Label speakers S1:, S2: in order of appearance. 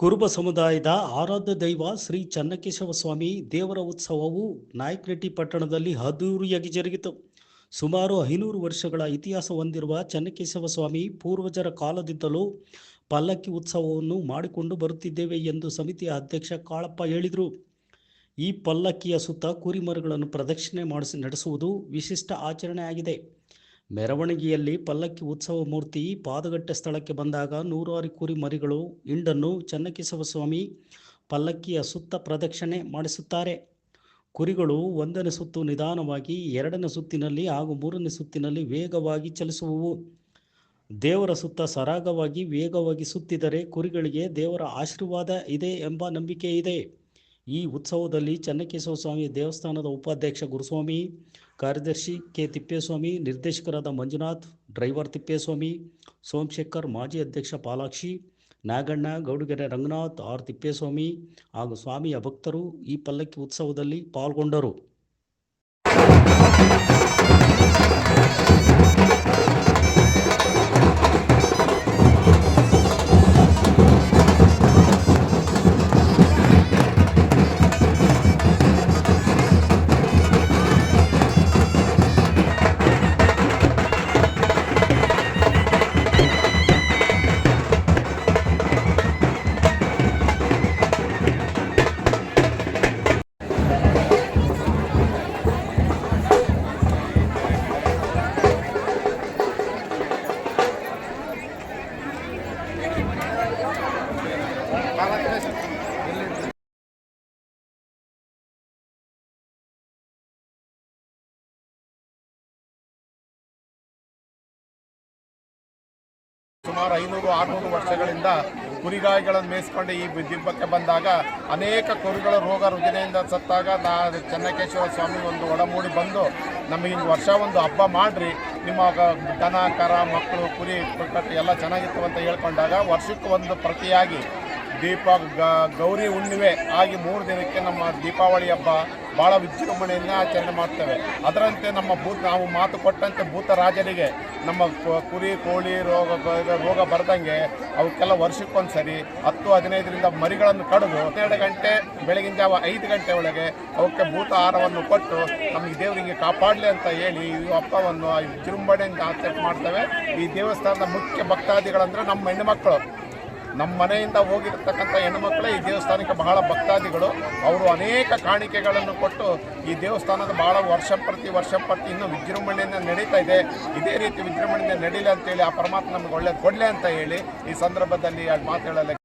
S1: ಕುರುಬ ಸಮುದಾಯದ ಆರಾಧ್ಯ ದೈವ ಶ್ರೀ ಚನ್ನಕೇಶವ ಸ್ವಾಮಿ ದೇವರ ಉತ್ಸವವು ನಾಯಕನಟ್ಟಿ ಪಟ್ಟಣದಲ್ಲಿ ಅದ್ದೂರಿಯಾಗಿ ಜರುಗಿತು. ಸುಮಾರು ಐನೂರು ವರ್ಷಗಳ ಇತಿಹಾಸ ಹೊಂದಿರುವ ಚನ್ನಕೇಶವ ಸ್ವಾಮಿ ಪೂರ್ವಜರ ಕಾಲದಿಂದಲೂ ಪಲ್ಲಕ್ಕಿ ಉತ್ಸವವನ್ನು ಮಾಡಿಕೊಂಡು ಬರುತ್ತಿದ್ದೇವೆ ಎಂದು ಸಮಿತಿಯ ಅಧ್ಯಕ್ಷ ಕಾಳಪ್ಪ ಹೇಳಿದರು. ಈ ಪಲ್ಲಕ್ಕಿಯ ಸುತ್ತ ಕುರಿಮರಗಳನ್ನು ಪ್ರದಕ್ಷಿಣೆ ಮಾಡಿಸಿ ನಡೆಸುವುದು ವಿಶಿಷ್ಟ ಆಚರಣೆ ಆಗಿದೆ ಮೆರವಣಿಗೆಯಲ್ಲಿ ಪಲ್ಲಕ್ಕಿ ಉತ್ಸವ ಮೂರ್ತಿ ಪಾದಗಟ್ಟೆ ಸ್ಥಳಕ್ಕೆ ಬಂದಾಗ ನೂರಾರು ಕುರಿ ಮರಿಗಳು, ಹಿಂಡನ್ನು ಚನ್ನಕೇಶವ ಸ್ವಾಮಿ ಪಲ್ಲಕ್ಕಿಯ ಸುತ್ತ ಪ್ರದಕ್ಷಿಣೆ ಮಾಡಿಸುತ್ತಾರೆ. ಕುರಿಗಳು ಒಂದನೇ ಸುತ್ತು ನಿಧಾನವಾಗಿ ಎರಡನೇ ಸುತ್ತಿನಲ್ಲಿ ಹಾಗೂ ಮೂರನೇ ಸುತ್ತಿನಲ್ಲಿ ವೇಗವಾಗಿ ಚಲಿಸುವವು. ದೇವರ ಸುತ್ತ ಸರಾಗವಾಗಿ ವೇಗವಾಗಿ ಸುತ್ತಿದರೆ ಕುರಿಗಳಿಗೆ ದೇವರ ಆಶೀರ್ವಾದ ಇದೆ ಎಂಬ ನಂಬಿಕೆ ಇದೆ. ಈ ಉತ್ಸವದಲ್ಲಿ ಚನ್ನಕೇಶವ ಸ್ವಾಮಿ ದೇವಸ್ಥಾನದ ಉಪಾಧ್ಯಕ್ಷ ಗುರುಸ್ವಾಮಿ, ಕಾರ್ಯದರ್ಶಿ ಕೆ. ತಿಪ್ಪೇಸ್ವಾಮಿ, ನಿರ್ದೇಶಕರಾದ ಮಂಜುನಾಥ್, ಡ್ರೈವರ್ ತಿಪ್ಪೇಸ್ವಾಮಿ, ಸೋಮಶೇಖರ್, ಮಾಜಿ ಅಧ್ಯಕ್ಷ ಪಾಲಾಕ್ಷಿ, ನಾಗಣ್ಣ, ಗೌಡಗೆರೆ ರಂಗನಾಥ್, ಆರ್. ತಿಪ್ಪೇಸ್ವಾಮಿ ಹಾಗೂ ಸ್ವಾಮಿಯ ಭಕ್ತರು ಈ ಪಲ್ಲಕ್ಕಿ ಉತ್ಸವದಲ್ಲಿ ಪಾಲ್ಗೊಂಡರು.
S2: ಸುಮಾರು ಐನೂರು ಆರುನೂರು ವರ್ಷಗಳಿಂದ ಕುರಿಗಾಯಿಗಳನ್ನು ಮೇಯಿಸ್ಕೊಂಡು ಈ ದಿಬ್ಬಕ್ಕೆ ಬಂದಾಗ ಅನೇಕ ಕುರಿಗಳ ರೋಗ ರುಜಿನೆಯಿಂದ ಸತ್ತಾಗ ನಾ ಚೆನ್ನಕೇಶ್ವರ ಸ್ವಾಮಿ ಒಂದು ಒಡಮೂಡಿ ಬಂದು ನಮಗೆ ಹಿಂಗೆ ವರ್ಷ ಒಂದು ಹಬ್ಬ ಮಾಡಿರಿ. ನಿಮ್ಮ ದನ, ಕರ, ಮಕ್ಕಳು, ಕುರಿ, ಕಟ್ಟು ಎಲ್ಲ ಚೆನ್ನಾಗಿತ್ತು ಅಂತ ಹೇಳ್ಕೊಂಡಾಗ ವರ್ಷಕ್ಕೆ ಒಂದು ಪ್ರತಿಯಾಗಿ ದೀಪ ಗೌರಿ ಹುಣ್ಣಿಮೆ ಆಗಿ ಮೂರು ದಿನಕ್ಕೆ ನಮ್ಮ ದೀಪಾವಳಿ ಹಬ್ಬ ಭಾಳ ವಿಜೃಂಭಣೆಯಿಂದ ಆಚರಣೆ ಮಾಡ್ತೇವೆ. ಅದರಂತೆ ನಮ್ಮ ಭೂತ ನಾವು ಮಾತು ಕೊಟ್ಟಂತೆ ಭೂತ ರಾಜರಿಗೆ ನಮ್ಮ ಕುರಿ, ಕೋಳಿ ರೋಗ ರೋಗ ಬರ್ದಂಗೆ ಅವಕ್ಕೆಲ್ಲ ವರ್ಷಕ್ಕೊಂದು ಸರಿ ಹತ್ತು ಹದಿನೈದರಿಂದ ಮರಿಗಳನ್ನು ಕಡಿದು ಹನ್ನೆರಡು ಗಂಟೆ ಬೆಳಗಿನ ಜಾವ ಐದು ಗಂಟೆ ಒಳಗೆ ಅವಕ್ಕೆ ಭೂತ ಆಹಾರವನ್ನು ಕೊಟ್ಟು ನಮಗೆ ದೇವರಿಗೆ ಕಾಪಾಡಲಿ ಅಂತ ಹೇಳಿ ಈ ಹಬ್ಬವನ್ನು ವಿಜೃಂಭಣೆಯಿಂದ ಆಚರಣೆ ಮಾಡ್ತೇವೆ. ಈ ದೇವಸ್ಥಾನದ ಮುಖ್ಯ ಭಕ್ತಾದಿಗಳಂದ್ರೆ ನಮ್ಮ ಹೆಣ್ಣುಮಕ್ಕಳು ನಮ್ಮ ಮನೆಯಿಂದ ಹೋಗಿರ್ತಕ್ಕಂಥ ಹೆಣ್ಣುಮಕ್ಕಳೇ ಈ ದೇವಸ್ಥಾನಕ್ಕೆ ಬಹಳ ಭಕ್ತಾದಿಗಳು. ಅವರು ಅನೇಕ ಕಾಣಿಕೆಗಳನ್ನು ಕೊಟ್ಟು ಈ ದೇವಸ್ಥಾನದ ಬಹಳ ವರ್ಷ ಪ್ರತಿ ವರ್ಷ ಪ್ರತಿ ಇನ್ನೂ ವಿಜೃಂಭಣೆಯಿಂದ ನಡೀತಾ ಇದೆ. ಇದೇ ರೀತಿ ವಿಜೃಂಭಣೆಯಿಂದ ನಡೀಲಿ ಅಂತೇಳಿ ಆ ಪರಮಾತ್ಮ ನಮಗೆ ಒಳ್ಳೆ ಕೊಡಲಿ ಅಂತ ಹೇಳಿ ಈ ಸಂದರ್ಭದಲ್ಲಿ ಮಾತು ಹೇಳಲು